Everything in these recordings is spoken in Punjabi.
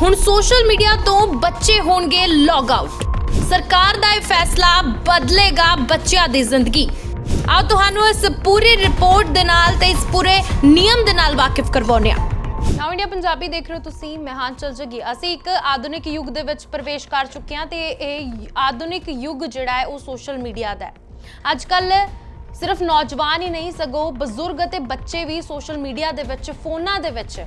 ਹੁਣ ਸੋਸ਼ਲ ਮੀਡੀਆ ਤੋਂ ਬੱਚੇ ਹੋਣਗੇ ਲੌਗ ਆਊਟ ਸਰਕਾਰ ਦਾ ਇਹ ਫੈਸਲਾ ਬਦਲੇਗਾ ਬੱਚਿਆਂ ਦੀ ਜ਼ਿੰਦਗੀ। ਆਓ ਤੁਹਾਨੂੰ ਇਸ ਪੂਰੀ ਰਿਪੋਰਟ ਦੇ ਨਾਲ ਤੇ ਇਸ ਪੂਰੇ ਨਿਯਮ ਦੇ ਨਾਲ ਵਾਕਿਫ ਕਰਵਾਉਂਦੇ ਹਾਂ। ਨਾਓ ਇੰਡੀਆ ਪੰਜਾਬੀ ਦੇਖ ਰਹੇ ਹੋ ਤੁਸੀਂ, ਮੈਂ ਹਾਂ ਚਲ ਜਗੀ ਅਸੀਂ ਇੱਕ ਆਧੁਨਿਕ ਯੁੱਗ ਦੇ ਵਿੱਚ ਪ੍ਰਵੇਸ਼ ਕਰ ਚੁੱਕੇ ਹਾਂ ਤੇ ਇਹ ਆਧੁਨਿਕ ਯੁੱਗ ਜਿਹੜਾ ਹੈ ਉਹ ਸੋਸ਼ਲ ਮੀਡੀਆ ਦਾ ਹੈ। ਅੱਜ ਕੱਲ੍ਹ ਸਿਰਫ ਨੌਜਵਾਨ ਹੀ ਨਹੀਂ, ਸਗੋਂ ਬਜ਼ੁਰਗ ਅਤੇ ਬੱਚੇ ਵੀ ਸੋਸ਼ਲ ਮੀਡੀਆ ਦੇ ਵਿੱਚ, ਫੋਨਾਂ ਦੇ ਵਿੱਚ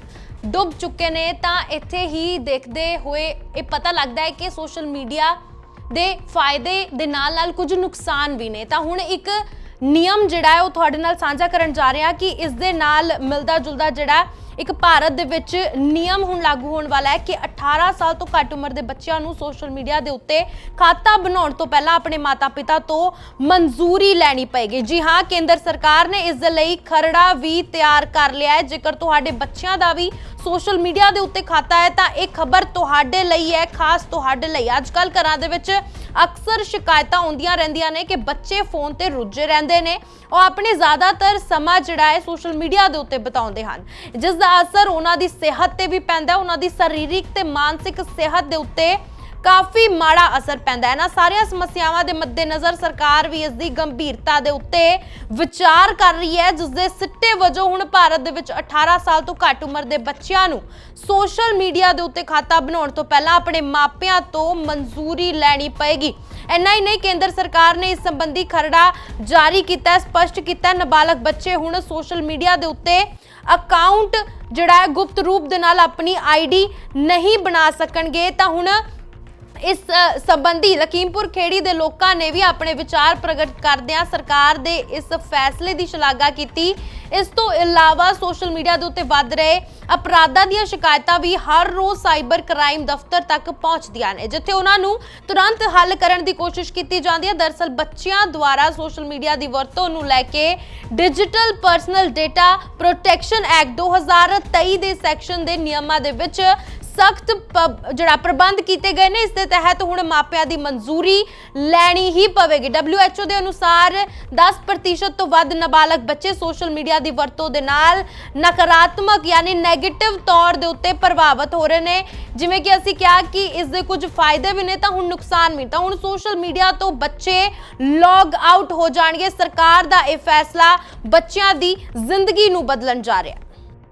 ਡੁੱਬ ਚੁੱਕੇ ਨੇ। ਤਾਂ ਇੱਥੇ ਹੀ ਦੇਖਦੇ ਹੋਏ ਇਹ ਪਤਾ ਲੱਗਦਾ ਹੈ ਕਿ ਸੋਸ਼ਲ ਮੀਡੀਆ ਦੇ ਫਾਇਦੇ ਦੇ ਨਾਲ ਨਾਲ ਕੁਝ ਨੁਕਸਾਨ ਵੀ ਨੇ। ਤਾਂ ਹੁਣ ਇੱਕ ਨਿਯਮ ਜਿਹੜਾ ਹੈ ਉਹ ਤੁਹਾਡੇ ਨਾਲ ਸਾਂਝਾ ਕਰਨ ਜਾ ਰਹੇ ਹਾਂ ਕਿ ਇਸ ਦੇ ਨਾਲ ਮਿਲਦਾ ਜੁਲਦਾ ਜਿਹੜਾ ਇੱਕ ਭਾਰਤ ਦੇ ਵਿੱਚ ਨਿਯਮ ਹੁਣ ਲਾਗੂ ਹੋਣ ਵਾਲਾ ਹੈ ਕਿ 18 ਸਾਲ ਤੋਂ ਘੱਟ ਉਮਰ ਦੇ ਬੱਚਿਆਂ ਨੂੰ ਸੋਸ਼ਲ ਮੀਡੀਆ ਦੇ ਉੱਤੇ ਖਾਤਾ ਬਣਾਉਣ ਤੋਂ ਪਹਿਲਾਂ ਆਪਣੇ ਮਾਤਾ-ਪਿਤਾ ਤੋਂ ਮਨਜ਼ੂਰੀ ਲੈਣੀ ਪਏਗੀ। ਜੀ ਹਾਂ, ਕੇਂਦਰ ਸਰਕਾਰ ਨੇ ਇਸ ਦੇ ਲਈ ਖਰੜਾ ਵੀ ਤਿਆਰ ਕਰ ਲਿਆ ਹੈ। ਜੇਕਰ ਤੁਹਾਡੇ ਬੱਚਿਆਂ ਦਾ ਵੀ ਸੋਸ਼ਲ ਮੀਡੀਆ ਦੇ ਉੱਤੇ ਖਾਤਾ ਹੈ, ਤਾਂ ਇਹ ਖਬਰ ਤੁਹਾਡੇ ਲਈ ਹੈ, ਖਾਸ ਤੁਹਾਡੇ ਲਈ। ਅੱਜ ਕੱਲ ਘਰਾਂ ਦੇ ਵਿੱਚ ਅਕਸਰ ਸ਼ਿਕਾਇਤਾਂ ਆਉਂਦੀਆਂ ਰਹਿੰਦੀਆਂ ਨੇ ਕਿ ਬੱਚੇ ਫੋਨ ਤੇ ਰੁੱਝੇ ਰਹਿੰਦੇ ਨੇ। ਉਹ ਆਪਣੇ ਜ਼ਿਆਦਾਤਰ ਸਮਾਂ ਜਿਹੜਾ ਹੈ, ਸੋਸ਼ਲ ਮੀਡੀਆ ਦੇ ਉੱਤੇ ਬਿਤਾਉਂਦੇ ਹਨ। ਜਿਸ ਦਾ ਅਸਰ ਉਹਨਾਂ ਦੀ ਸਿਹਤ ਤੇ ਵੀ ਪੈਂਦਾ ਉਹਨਾਂ ਦੀ ਸਰੀਰਕ ਤੇ ਮਾਨਸਿਕ ਸਿਹਤ ਦੇ ਉੱਤੇ ਕਾਫੀ ਮਾੜਾ ਅਸਰ ਪੈਂਦਾ ਹੈ। ਨਾ ਸਾਰੀਆਂ ਸਮੱਸਿਆਵਾਂ ਦੇ ਮੱਦੇਨਜ਼ਰ ਸਰਕਾਰ ਵੀ ਇਸ ਦੀ ਗੰਭੀਰਤਾ ਦੇ ਉੱਤੇ ਵਿਚਾਰ ਕਰ ਰਹੀ ਹੈ, ਜਿਸ ਦੇ ਸਿੱਟੇ ਵਜੋਂ ਹੁਣ ਭਾਰਤ ਦੇ ਵਿੱਚ 18 ਸਾਲ ਤੋਂ ਘੱਟ ਉਮਰ ਦੇ ਬੱਚਿਆਂ ਨੂੰ ਸੋਸ਼ਲ ਮੀਡੀਆ ਦੇ ਉੱਤੇ ਖਾਤਾ ਬਣਾਉਣ ਤੋਂ ਪਹਿਲਾਂ ਆਪਣੇ ਮਾਪਿਆਂ ਤੋਂ ਮਨਜ਼ੂਰੀ ਲੈਣੀ ਪਏਗੀ। ਇੰਨਾ ਹੀ ਨਹੀਂ, ਕੇਂਦਰ ਸਰਕਾਰ ਨੇ ਇਸ ਸੰਬੰਧੀ ਖਰੜਾ ਜਾਰੀ ਕੀਤਾ ਹੈ, ਸਪਸ਼ਟ ਕੀਤਾ ਨਾਬਾਲਗ ਬੱਚੇ ਹੁਣ ਸੋਸ਼ਲ ਮੀਡੀਆ ਦੇ ਉੱਤੇ ਅਕਾਊਂਟ ਜਿਹੜਾ ਹੈ, ਗੁਪਤ ਰੂਪ ਦੇ ਨਾਲ ਆਪਣੀ ਆਈਡੀ ਨਹੀਂ ਬਣਾ ਸਕਣਗੇ। ਤਾਂ ਹੁਣ ਇਸ ਸੰਬੰਧੀ ਲਖੀਮਪੁਰ ਖੇੜੀ ਦੇ ਲੋਕਾਂ ਨੇ ਵੀ ਆਪਣੇ ਵਿਚਾਰ ਪ੍ਰਗਟ ਕਰਦਿਆਂ ਸਰਕਾਰ ਦੇ ਇਸ ਫੈਸਲੇ ਦੀ ਸ਼ਲਾਘਾ ਕੀਤੀ। ਇਸ ਤੋਂ ਇਲਾਵਾ ਸੋਸ਼ਲ ਮੀਡੀਆ ਦੇ ਉੱਤੇ ਵੱਧ ਰਹੇ ਅਪਰਾਧਾਂ ਦੀਆਂ ਸ਼ਿਕਾਇਤਾਂ ਵੀ ਹਰ ਰੋਜ਼ ਸਾਈਬਰ ਕ੍ਰਾਈਮ ਦਫ਼ਤਰ ਤੱਕ ਪਹੁੰਚਦੀਆਂ ਨੇ, ਜਿੱਥੇ ਉਹਨਾਂ ਨੂੰ ਤੁਰੰਤ ਹੱਲ ਕਰਨ ਦੀ ਕੋਸ਼ਿਸ਼ ਕੀਤੀ ਜਾਂਦੀ ਹੈ। ਦਰਸਲ ਬੱਚਿਆਂ ਦੁਆਰਾ ਸੋਸ਼ਲ ਮੀਡੀਆ ਦੀ ਵਰਤੋਂ ਨੂੰ ਲੈ ਕੇ digital personal data protection act 2023 ਦੇ ਸੈਕਸ਼ਨ ਦੇ ਨਿਯਮਾਂ ਦੇ ਵਿੱਚ ਸਖਤ ਜਿਹੜਾ ਪ੍ਰਬੰਧ ਕੀਤੇ ਗਏ ਨੇ, ਇਸ ਦੇ ਤਹਿਤ ਹੁਣ ਮਾਪਿਆਂ ਦੀ ਮਨਜ਼ੂਰੀ ਲੈਣੀ ਹੀ ਪਵੇਗੀ। WHO ਦੇ ਅਨੁਸਾਰ 10% ਤੋਂ ਵੱਧ ਨਾਬਾਲਗ ਬੱਚੇ ਸੋਸ਼ਲ ਮੀਡੀਆ ਦੀ ਵਰਤੋਂ ਦੇ ਨਾਲ ਨਕਾਰਾਤਮਕ ਯਾਨੀ 네ਗੇਟਿਵ ਤੌਰ ਦੇ ਉੱਤੇ ਪ੍ਰਭਾਵਿਤ ਹੋ ਰਹੇ ਨੇ। ਜਿਵੇਂ ਕਿ ਅਸੀਂ ਕਿਹਾ ਕਿ ਇਸ ਦੇ ਕੁਝ ਫਾਇਦੇ ਵੀ ਨੇ, ਤਾਂ ਹੁਣ ਨੁਕਸਾਨ ਵੀ ਤਾਂ ਹੁਣ ਸੋਸ਼ਲ ਮੀਡੀਆ ਤੋਂ ਬੱਚੇ ਲੌਗ ਆਊਟ ਹੋ ਜਾਣਗੇ। ਸਰਕਾਰ ਦਾ ਇਹ ਫੈਸਲਾ ਬੱਚਿਆਂ ਦੀ ਜ਼ਿੰਦਗੀ ਨੂੰ ਬਦਲਣ ਜਾ ਰਿਹਾ